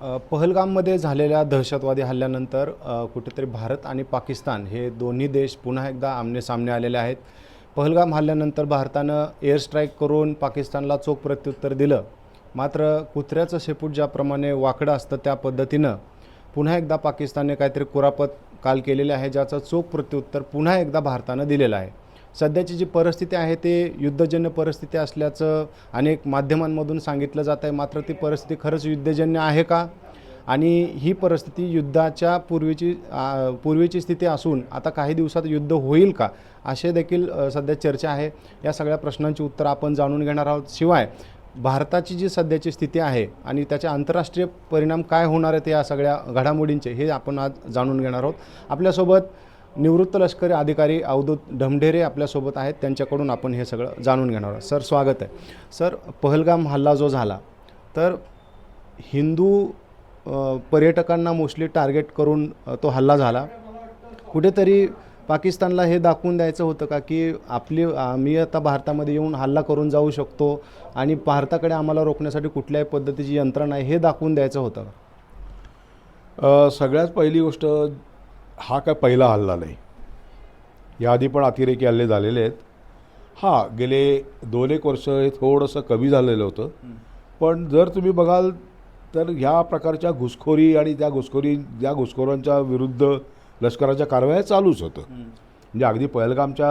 पहलगाममध्ये झालेल्या दहशतवादी हल्ल्यानंतर कुठेतरी भारत आणि पाकिस्तान हे दोन्ही देश पुन्हा एकदा आमनेसामने आलेले आहेत. पहलगाम हल्ल्यानंतर भारतानं एअर स्ट्राईक करून पाकिस्तानला चोख प्रत्युत्तर दिलं. मात्र कुत्र्याचं शेपूट ज्याप्रमाणे वाकडं असतं त्या पद्धतीनं पुन्हा एकदा पाकिस्तानने काहीतरी कुरापत काल केलेले आहे ज्याचं चोख प्रत्युत्तर पुन्हा एकदा भारतानं दिलेलं आहे. सध्याची जी परिस्थिती आहे ते युद्धजन्य परिस्थिती असल्याचं अनेक माध्यमांमधून सांगितलं जात आहे. मात्र ती परिस्थिती खरंच युद्धजन्य आहे का? आणि ही परिस्थिती युद्धाच्या पूर्वीची पूर्वीची स्थिती असून आता काही दिवसात युद्ध होईल का? असे देखील सध्या चर्चा आहे. या सगळ्या प्रश्नांची उत्तरं आपण जाणून घेणार आहोत. शिवाय भारताची जी सध्याची स्थिती आहे आणि त्याचे आंतरराष्ट्रीय परिणाम काय होणार आहेत या सगळ्या घडामोडींचे हे आपण आज जाणून घेणार आहोत. आपल्यासोबत निवृत्त लष्करी अधिकारी अवधूत ढमढेरे आपल्यासोबत आहेत. त्यांच्याकडून आपण हे सगळं जाणून घेणार आहोत. सर स्वागत आहे. सर पहलगाम हल्ला जो झाला तर हिंदू पर्यटकांना मोस्टली टार्गेट करून तो हल्ला झाला. कुठेतरी पाकिस्तानला हे दाखवून द्यायचं होतं का की आपली आम्ही आता भारतामध्ये येऊन हल्ला करून जाऊ शकतो आणि भारताकडे आम्हाला रोखण्यासाठी कुठल्याही पद्धतीची यंत्रणा आहे हे दाखवून द्यायचं होतं सगळ्यात पहिली गोष्ट हा काय पहिला हल्ला नाही. याआधी पण अतिरेकी हल्ले झालेले आहेत. हां गेले दोन एक वर्ष हे थोडंसं कमी झालेलं होतं. पण जर तुम्ही बघाल तर ह्या प्रकारच्या घुसखोरी आणि त्या घुसखोरी ज्या घुसखोरांच्या विरुद्ध लष्कराच्या कारवाया चालूच होतं. म्हणजे अगदी पहलगामच्या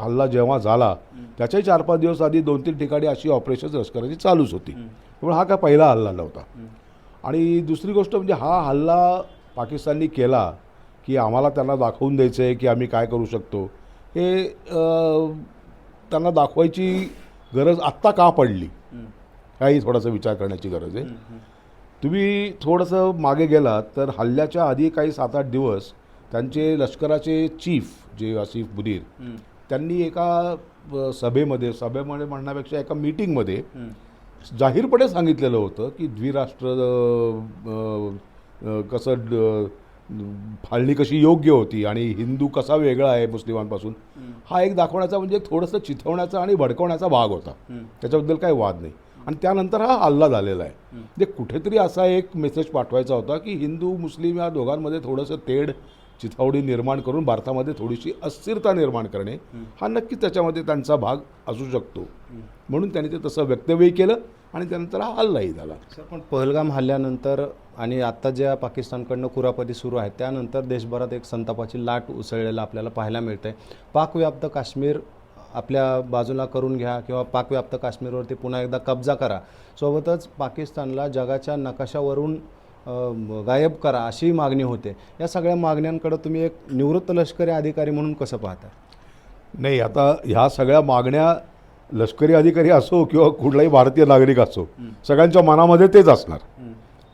हल्ला जेव्हा झाला त्याच्याही चार पाच दिवस आधी दोन तीन ठिकाणी अशी ऑपरेशन्स लष्कराची चालूच होती. त्यामुळे हा काय पहिला हल्ला नव्हता. आणि दुसरी गोष्ट म्हणजे हा हल्ला पाकिस्ताननी केला की आम्हाला त्यांना दाखवून द्यायचं आहे की आम्ही काय करू शकतो. हे त्यांना दाखवायची गरज आत्ता का पडली? हाही थोडासा विचार करण्याची गरज आहे. तुम्ही थोडंसं मागे गेलात तर हल्ल्याच्या आधी काही सात आठ दिवस त्यांचे लष्कराचे चीफ जे आसिफ मुदीर त्यांनी एका सभेमध्ये सभेमध्ये म्हणण्यापेक्षा एका मीटिंगमध्ये जाहीरपणे सांगितलेलं होतं की द्विराष्ट्र कसं फाळणी कशी योग्य होती आणि हिंदू कसा वेगळा आहे मुस्लिमांपासून हा एक दाखवण्याचा म्हणजे थोडंसं चिथवण्याचा आणि भडकवण्याचा भाग होता. त्याच्याबद्दल काही वाद नाही. आणि त्यानंतर हा हल्ला झालेला आहे. म्हणजे कुठेतरी असा एक मेसेज पाठवायचा होता की हिंदू मुस्लिम या दोघांमध्ये थोडंसं तेढ चिथावणी निर्माण करून भारतामध्ये थोडीशी अस्थिरता निर्माण करणे हा नक्कीच त्याच्यामध्ये त्यांचा भाग असू शकतो. म्हणून त्यांनी ते तसं वक्तव्यही केलं. आणि त्यानंतर हा हल्लाही झाला. सर पण पहलगाम हल्ल्यानंतर आणि आत्ता ज्या पाकिस्तानकडनं कुरापती सुरू आहे त्यानंतर देशभरात एक संतापाची लाट उसळलेलं आपल्याला पाहायला मिळतंय. पाकव्याप्त काश्मीर आपल्या बाजूला करून घ्या किंवा पाकव्याप्त काश्मीरवरती पुन्हा एकदा कब्जा करा. सोबतच पाकिस्तानला जगाच्या नकाशावरून गायब करा अशी मागणी होते. या सगळ्या मागण्यांकडे तुम्ही एक निवृत्त लष्करी अधिकारी म्हणून कसं पाहता? नाही आता ह्या सगळ्या मागण्या लष्करी अधिकारी असो किंवा कुठलाही भारतीय नागरिक असो सगळ्यांच्या मनामध्ये तेच असणार.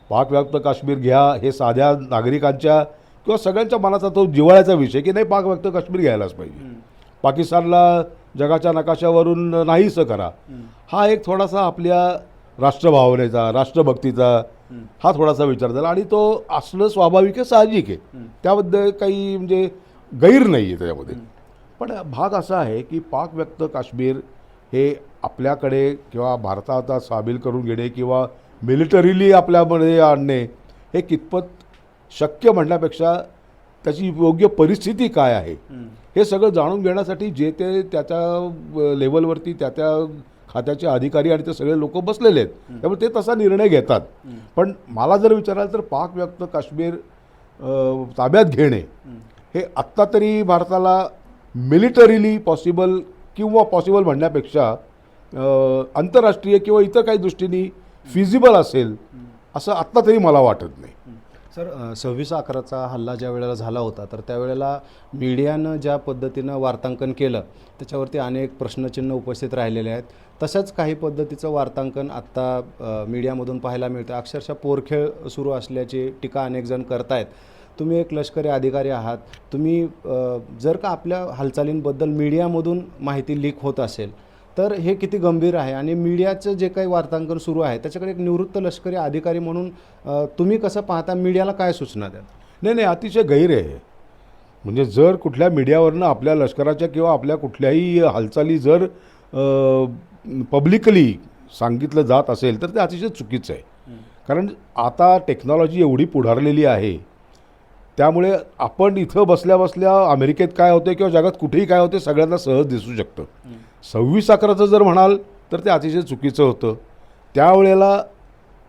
पाकव्याप्त काश्मीर घ्या हे साध्या नागरिकांच्या किंवा सगळ्यांच्या मनाचा तो जिव्हाळ्याचा विषय की नाही पाकव्याप्त काश्मीर घ्यायलाच पाहिजे. पाकिस्तानला जगाच्या नकाशावरून नाहीस करा. हा एक थोडासा आपल्या राष्ट्रभावनेचा राष्ट्रभक्तीचा हा थोडासा विचार झाला. आणि तो असणं स्वाभाविक आहे साहजिक आहे. त्याबद्दल काही म्हणजे गैर नाही आहे त्याच्यामध्ये. पण भाग असा आहे की पाक व्यक्त काश्मीर हे आपल्याकडे किंवा भारतात सामील करून घेणे किंवा मिलिटरीली आपल्यामध्ये आणणे हे कितपत शक्य म्हणण्यापेक्षा त्याची योग्य परिस्थिती काय आहे? हे सगळं जाणून घेण्यासाठी जे ते त्याच्या लेवलवरती त्या त्या खात्याचे अधिकारी आणि ते सगळे लोक बसलेले आहेत. त्यामुळे ते तसा निर्णय घेतात. पण मला जर विचाराल तर पाक व्यक्त काश्मीर ताब्यात घेणे हे आत्ता तरी भारताला मिलिटरीली पॉसिबल किंवा पॉसिबल म्हणण्यापेक्षा आंतरराष्ट्रीय किंवा इतर काही दृष्टीने फिजिबल असेल असं आत्ता तरी मला वाटत नाही. सर सव्वीस अकराचा हल्ला ज्या वेळेला झाला होता तर त्यावेळेला मीडियानं ज्या पद्धतीनं वार्तांकन केलं त्याच्यावरती अनेक प्रश्नचिन्ह उपस्थित राहिलेले आहेत. तसंच काही पद्धतीचं वार्तांकन आत्ता मीडियामधून पाहायला मिळतं. अक्षरशः पोरखेळ सुरू असल्याची टीका अनेक जण करतायत. तुम्ही एक लष्करी अधिकारी आहात. तुम्ही जर का आपल्या हालचालींबद्दल मीडियामधून माहिती लीक होत असेल तर हे किती गंभीर आहे? आणि मीडियाचं जे काही वार्तांकन सुरू आहे त्याच्याकडे एक निवृत्त लष्करी अधिकारी म्हणून तुम्ही कसं पाहता? मीडियाला काय सूचना द्याल नाही नाही अतिशय गैर आहे म्हणजे जर कुठल्या मीडियावरनं आपल्या लष्कराच्या किंवा आपल्या कुठल्याही हालचाली जर पब्लिकली सांगितलं जात असेल तर ते अतिशय चुकीचं आहे. कारण आता टेक्नॉलॉजी एवढी पुढारलेली आहे त्यामुळे आपण इथं बसल्या बसल्या अमेरिकेत काय होते किंवा जगात कुठेही काय होते सगळ्यांना सहज दिसू शकतं. सव्वीस अकराचं जर म्हणाल तर ते अतिशय चुकीचं होतं. त्यावेळेला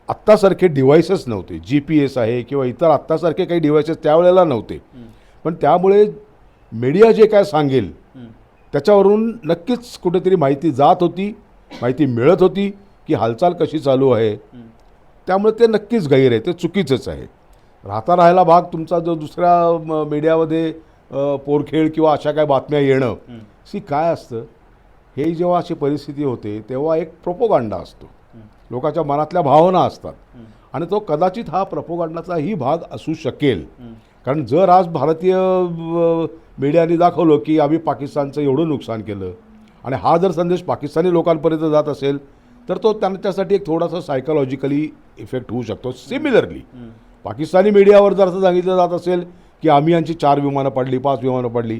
आत्तासारखे डिव्हायसेस नव्हते. जी पी एस आहे किंवा इतर आत्तासारखे काही डिव्हायसेस त्यावेळेला नव्हते. पण त्यामुळे मीडिया जे काय सांगेल त्याच्यावरून नक्कीच कुठेतरी माहिती जात होती माहिती मिळत होती की हालचाल कशी चालू आहे. त्यामुळे ते नक्कीच गैर आहे ते चुकीचंच आहे. राहता राहायला भाग तुमचा जो दुसऱ्या मीडियामध्ये पोरखेळ किंवा अशा काय बातम्या येणं सी काय असतं? हे जेव्हा अशी परिस्थिती होते तेव्हा एक प्रोपोगांडा असतो. लोकांच्या मनातल्या भावना असतात. आणि तो कदाचित हा प्रपोगांडाचाही भाग असू शकेल. कारण जर आज भारतीय मीडियाने दाखवलं की आम्ही पाकिस्तानचं एवढं नुकसान केलं आणि हा जर संदेश पाकिस्तानी लोकांपर्यंत जात असेल तर तो त्यांच्यासाठी एक थोडासा सायकोलॉजिकली इफेक्ट होऊ शकतो. सिमिलरली पाकिस्तानी मीडियावर जर असं सांगितलं जात असेल की आम्ही यांची चार विमानं पडली पाच विमानं पडली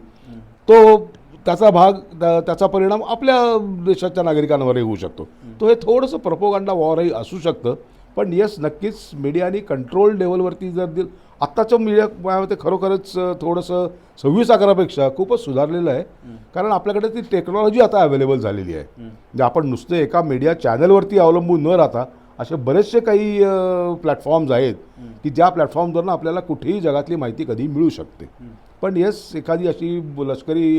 तो त्याचा भाग त्या- त्याचा परिणाम आपल्या देशाच्या नागरिकांवरही होऊ शकतो. तो हे थोडंसं प्रपोगांडा वॉरही असू शकतं पण येस नक्कीच मीडियाने कंट्रोल लेवलवरती जर दिल आत्ताचं मीडिया खरोखरच थोडंसं सव्वीस अकरापेक्षा खूपच सुधारलेलं आहे. कारण आपल्याकडे ती टेक्नॉलॉजी आता अवेलेबल झालेली आहे. म्हणजे आपण नुसते एका मीडिया चॅनलवरती अवलंबून न राहता असे बरेचसे काही प्लॅटफॉर्म्स आहेत की ज्या प्लॅटफॉर्मवरनं आपल्याला कुठेही जगातली माहिती कधी मिळू शकते. पण येस एखादी अशी लष्करी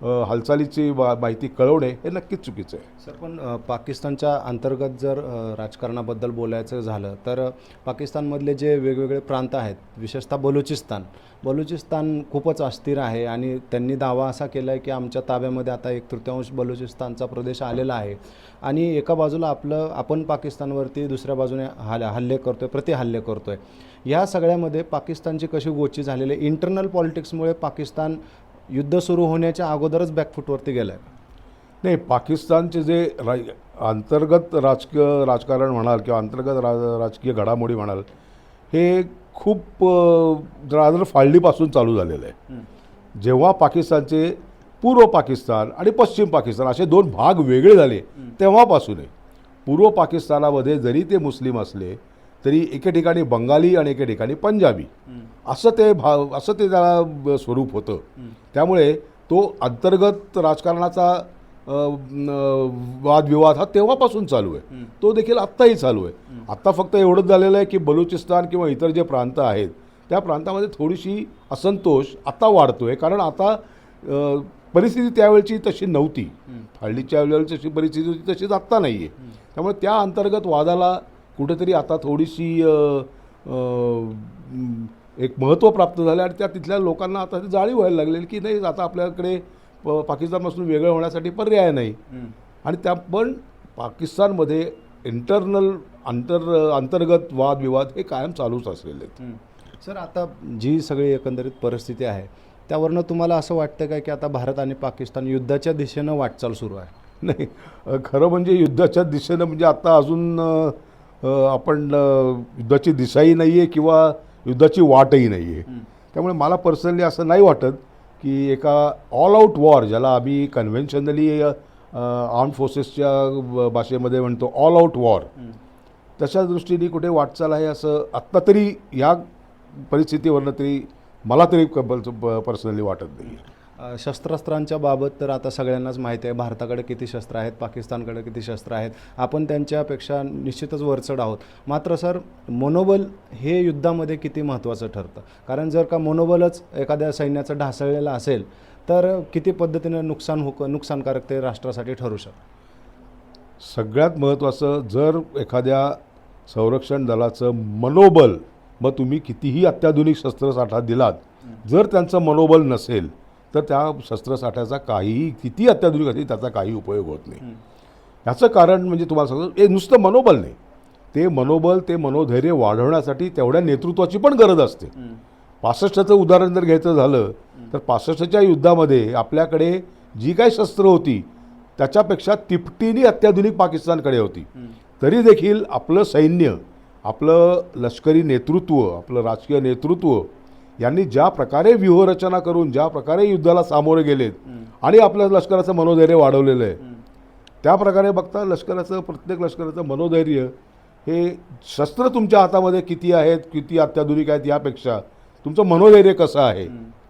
हालचालीची माहिती कळवणे हे नक्कीच चुकीचं आहे. सर पण पाकिस्तानच्या अंतर्गत जर राजकारणाबद्दल बोलायचं झालं तर पाकिस्तानमधले जे वेगवेगळे प्रांत आहेत विशेषतः बलुचिस्तान बलुचिस्तान खूपच अस्थिर आहे आणि त्यांनी दावा असा केला आहे की आमच्या ताब्यामध्ये आता एक तृतीयांश बलुचिस्तानचा प्रदेश आलेला आहे आणि एका बाजूला आपलं आपण पाकिस्तानवरती दुसऱ्या बाजूने हल हल्ले करतोय प्रतिहल्ले करतोय. ह्या सगळ्यामध्ये पाकिस्तानची कशी गोची झालेली आहे? इंटरनल पॉलिटिक्समुळे पाकिस्तान युद्ध सुरू होण्याच्या अगोदरच बॅकफूटवरती गेलं आहे नाही पाकिस्तानचे जे रा अंतर्गत राजकीय राजकारण म्हणाल किंवा अंतर्गत रा राजकीय घडामोडी म्हणाल हे खूप रादर फाळणीपासून चालू झालेलं आहे. जेव्हा पाकिस्तानचे पूर्व पाकिस्तान आणि पश्चिम पाकिस्तान असे दोन भाग वेगळे झाले तेव्हापासून आहे. पूर्व पाकिस्तानामध्ये जरी ते मुस्लिम असले तरी एके ठिकाणी बंगाली आणि एके ठिकाणी पंजाबी. असं ते भाव असं ते त्याला स्वरूप होतं. त्यामुळे तो अंतर्गत राजकारणाचा वादविवाद हा तेव्हापासून चालू आहे. तो देखील आत्ताही चालू आहे. आत्ता फक्त एवढंच झालेलं आहे की बलुचिस्तान किंवा इतर जे प्रांत आहेत त्या प्रांतामध्ये थोडीशी असंतोष आता वाढतोय. कारण आता परिस्थिती त्यावेळची तशी नव्हती. हल्लीच्या वेळेला जशी परिस्थिती होती तशीच आत्ता नाही आहे त्यामुळे त्या अंतर्गत वादाला कुठेतरी आता थोडीशी एक महत्त्व प्राप्त झालं आणि त्या तिथल्या लोकांना आता ती जाळीव व्हायला लागलेली की नाही आता आपल्याकडे प- पाकिस्तानपासून वेगळं होण्यासाठी पर्याय नाही. आणि त्या पण पाकिस्तानमध्ये इंटरनल अंतर अंतर्गत वादविवाद हे कायम चालूच असलेले आहेत. सर आता जी सगळी एकंदरीत परिस्थिती आहे त्यावरनं तुम्हाला असं वाटतं का की आता भारत आणि पाकिस्तान युद्धाच्या दिशेनं वाटचाल सुरू आहे? नाही खरं म्हणजे युद्धाच्या दिशेनं म्हणजे आता अजून आपण युद्धाची दिशाही नाही आहे किंवा युद्धाची वाटही नाही आहे त्यामुळे मला पर्सनली असं नाही वाटत की एका ऑल आऊट वॉर ज्याला आम्ही कन्व्हेन्शनली आर्म फोर्सेसच्या भाषेमध्ये म्हणतो ऑल आऊट वॉर तशा दृष्टीने कुठे वाटचाल आहे असं आत्ता तरी या परिस्थितीवरनं तरी मला तरी पर्सनली वाटत नाही शस्त्रास्त्रांच्या बाबत तर आता सगळ्यांनाच माहिती आहे भारताकडे किती शस्त्र आहेत पाकिस्तानकडे किती शस्त्र आहेत आपण त्यांच्यापेक्षा निश्चितच वरचढ आहोत. मात्र सर मनोबल हे युद्धामध्ये किती महत्त्वाचं ठरतं? कारण जर का मनोबलच एखाद्या सैन्याचं ढासळलेलं असेल तर किती पद्धतीनं नुकसान हो नुकसानकारक ते राष्ट्रासाठी ठरू शकतं? सगळ्यात महत्त्वाचं जर एखाद्या संरक्षण दलाचं मनोबल मग तुम्ही कितीही अत्याधुनिक शस्त्रसाठा दिलात जर त्यांचं मनोबल नसेल तर त्या शस्त्रसाठ्याचा काहीही किती अत्याधुनिक असेल त्याचा काही उपयोग होत नाही. ह्याचं कारण म्हणजे तुम्हाला सांगतो हे नुसतं मनोबल नाही. ते मनोबल ते मनोधैर्य वाढवण्यासाठी तेवढ्या नेतृत्वाची पण गरज असते. पासष्टचं उदाहरण जर घ्यायचं झालं तर पासष्टच्या युद्धामध्ये आपल्याकडे जी काय शस्त्र होती त्याच्यापेक्षा तिपटीने अत्याधुनिक पाकिस्तानकडे होती. तरी देखील आपलं सैन्य आपलं लष्करी नेतृत्व आपलं राजकीय नेतृत्व यांनी ज्या प्रकारे व्यूहरचना करून ज्या प्रकारे युद्धाला सामोरे गेलेत आणि आपल्या लष्कराचं मनोधैर्य वाढवलेलं आहे. त्या प्रकारे बघता लष्कराचं प्रत्येक लष्कराचं मनोधैर्य हे शस्त्र तुमच्या हातामध्ये किती आहेत किती अत्याधुनिक आहेत यापेक्षा तुमचं मनोधैर्य कसं आहे?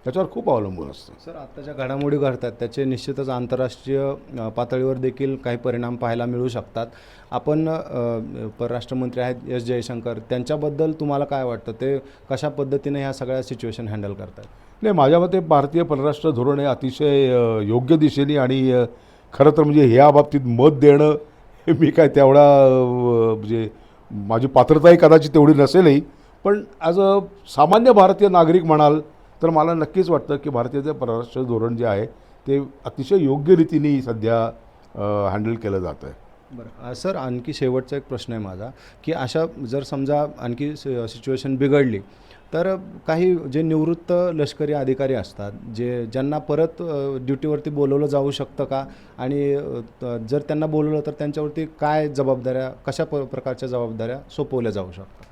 त्याच्यावर खूप अवलंबून असतं. सर आत्ताच्या घडामोडी घडतात त्याचे निश्चितच आंतरराष्ट्रीय पातळीवर देखील काही परिणाम पाहायला मिळू शकतात. आपण अ, परराष्ट्र मंत्री आहेत एस जयशंकर त्यांच्याबद्दल तुम्हाला काय वाटतं? ते कशा पद्धतीने ह्या सगळ्या सिच्युएशन हँडल करतात? नाही माझ्या मते भारतीय परराष्ट्र धोरण हे अतिशय योग्य दिशेने आणि खरं तर म्हणजे ह्या बाबतीत मत देणं हे मी काय तेवढा म्हणजे माझी पात्रताही कदाचित तेवढी नसेलही. पण ॲज अ सामान्य भारतीय नागरिक म्हणाल तर मला नक्कीच वाटतं की भारतीय परराष्ट्र धोरण जे आहे ते अतिशय योग्य रीतीने सध्या हँडल केलं जातं आहे बरं सर आणखी शेवटचा एक प्रश्न आहे माझा की अशा जर समजा आणखी सिच्युएशन बिघडली तर काही जे निवृत्त लष्करी अधिकारी असतात जे ज्यांना परत ड्युटीवरती बोलवलं जाऊ शकतं का? आणि जर त्यांना बोलवलं तर त्यांच्यावरती काय जबाबदाऱ्या कशा प प्रकारच्या जबाबदाऱ्या सोपवल्या जाऊ शकतात?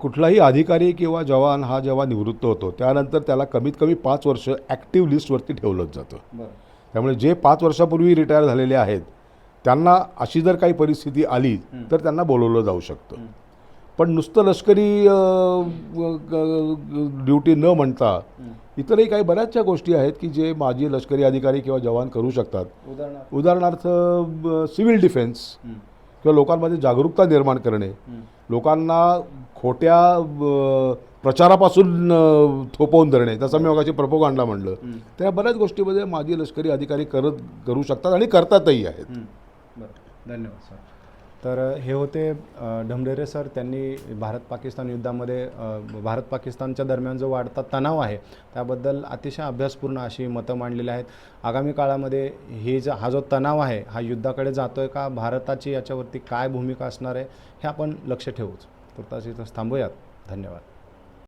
कुठलाही अधिकारी किंवा जवान हा जेव्हा निवृत्त होतो त्यानंतर त्याला कमीत कमी पाच वर्ष ॲक्टिव्ह लिस्टवरती ठेवलंच जातं. त्यामुळे जे पाच वर्षापूर्वी रिटायर झालेले आहेत त्यांना अशी जर काही परिस्थिती आली तर त्यांना बोलवलं जाऊ शकतं. पण नुसतं लष्करी ड्युटी न म्हणता इतरही काही बऱ्याचशा गोष्टी आहेत की जे माजी लष्करी अधिकारी किंवा जवान करू शकतात. उदाहरणार्थ? सिव्हिल डिफेन्स किंवा लोकांमध्ये जागरूकता निर्माण करणे. लोकांना खोट्या प्रचारापासून थोपवून धरणे. तसं मी मगाशी प्रपोगांडा म्हणलं. त्या बऱ्याच गोष्टीमध्ये माजी लष्करी अधिकारी करत करू शकतात आणि करतातही आहेत. बरं. धन्यवाद सर. तर हे होते ढमढेरे सर त्यांनी भारत पाकिस्तान युद्धामध्ये भारत पाकिस्तानच्या दरम्यान जो वाढता तणाव आहे त्याबद्दल अतिशय अभ्यासपूर्ण अशी मतं मांडलेली आहेत. आगामी काळामध्ये हे ज हा जो तणाव आहे हा युद्धाकडे जातो आहे का? भारताची याच्यावरती काय भूमिका असणार आहे? हे आपण लक्ष ठेवूच. तुर्तास इथंच थांबूयात. धन्यवाद.